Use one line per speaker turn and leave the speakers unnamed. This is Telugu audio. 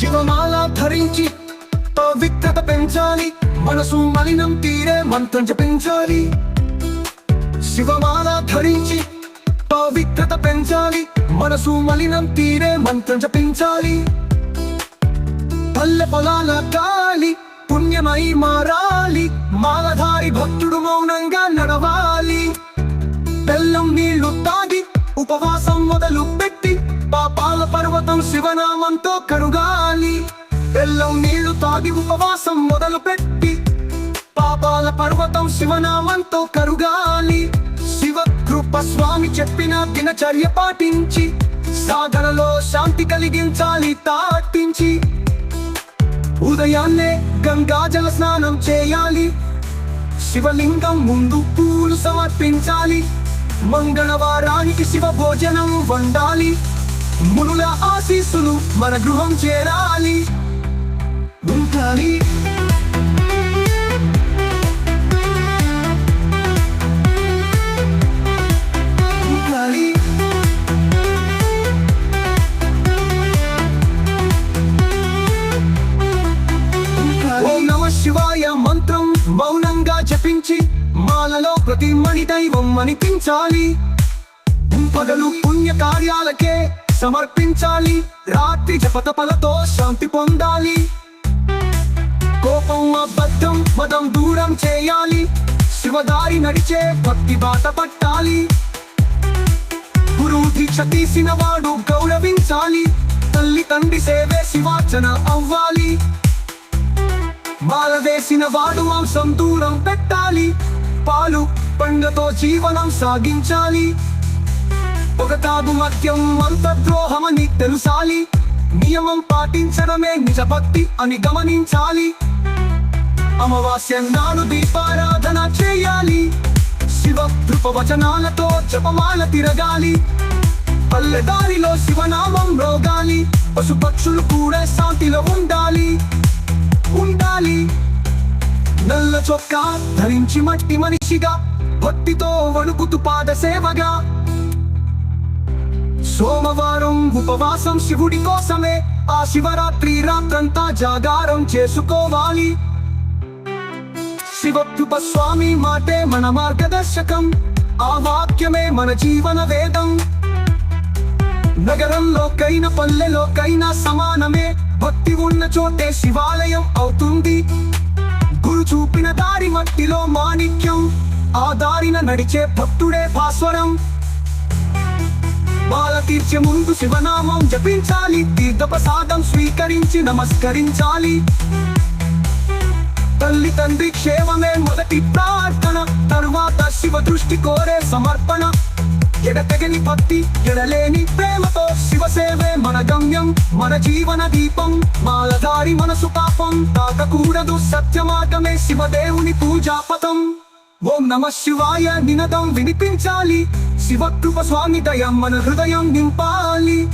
శివమాల ధరించి పవిత్రత పెంచాలి. మనసు మలినం తీరే మంత్రం జపించాలి. శివమాల ధరించి పవిత్రత పెంచాలి. మనసు మలినం తీరే మంత్రం జపించాలి. పల్లె పొలాల గాలి పుణ్యమై మారాలి. మాలధారి భక్తుడు మౌనంగా నడవాలి. బెల్లం నీళ్ళు తాగి ఉపవాసం మొదలు పెట్టి పర్వతం శివనామంతో కరుగాలి. బెల్లం నీళ్ళు తాగి ఉపవాసం మొదలు పెట్టి పాపాల పర్వతం శివనామంతో కరుగాలి. శివ కృప స్వామి చెప్పిన దినచర్య పాటించి సాధనలో శాంతి కలిగించాలి తాటించి. ఉదయాన్నే గంగాజల స్నానం చేయాలి. శివలింగం ముందు పూలు సమర్పించాలి. మంగళవారానికి శివ భోజనం వండాలి. మునుల ఆశీస్సులు మన గృహం చేరాలి. ఉంటాయి శివాయ మంత్రం మౌనంగా జపించి మాలలో ప్రతి మణి దైవం అనిపించాలి. పగలు పుణ్య కార్యాలకే సమర్పించాలి. రాత్రి జపతపలతో శాంతి పొందాలి. కోపం అబద్ధం మదం దూరం చేయాలి. శివదారి నడిచే భక్తి బాట పట్టాలి. గురువు దీక్ష తీసిన వాడు గౌరవించాలి. తల్లి తండ్రి సేవే శివార్చన అవ్వాలి. మాల వేసిన వాడు మాంసం దూరం పెట్టాలి. పాలు పండ్లతో జీవనం సాగించాలి. తాగు మద్యం మంత్రద్రోహమని తెలుసాలి. నియమం పాటించడమే నిజభక్తి అని గమనించాలి. అమావాస్య నాడు దీపారాధన చేయాలి. శివ కృపవచనాలతో జపమాల తిరగాలి. పల్లెదారిలో శివనామం రోగాలి. పశుపక్షులు కూడా శాంతిలో ఉండాలి. ఉండాలి. నల్ల చొక్కా ధరించి మట్టి మనిషిగా భక్తితో వణుకుతు పాద సేవగా సోమవారం ఉపవాసం శివుడి కోసమే ఆ శివరాత్రి రాత్రంతా జాగారం చేసుకోవాలి. శివకృప స్వామి మాటే మన మార్గదర్శకం ఆ వాక్యమే మన జీవన వేదం. నగరంలోకైనా పల్లెలోకైనా సమానమే భక్తి ఉన్న చోటే శివాలయం అవుతుంది. గురు చూపిన దారి మట్టిలో మాణిక్యం ఆ దారిన నడిచే భక్తుడే భాస్వరం. బాల తీర్చే ముందు శివనామం జపించాలి. తీర్థప్రసాదం స్వీకరించి నమస్కరించాలి. తల్లి తండ్రి క్షేమమే మొదటి ప్రార్థన. తరువాత శివ దృష్టి కోరే సమర్పణ. ఎడతెగని భక్తి ఎడలేని ప్రేమతో శివసేవే మన గమ్యం మన జీవన దీపం. మాలధారి మనసు పాపం తాకకూడదు సత్యమార్గమే శివదేవుని పూజాపతం ఓం నమ శివాయ నినదం వినిపించాలి. శివకృప స్వామి దయం మన హృదయం నింపాలి.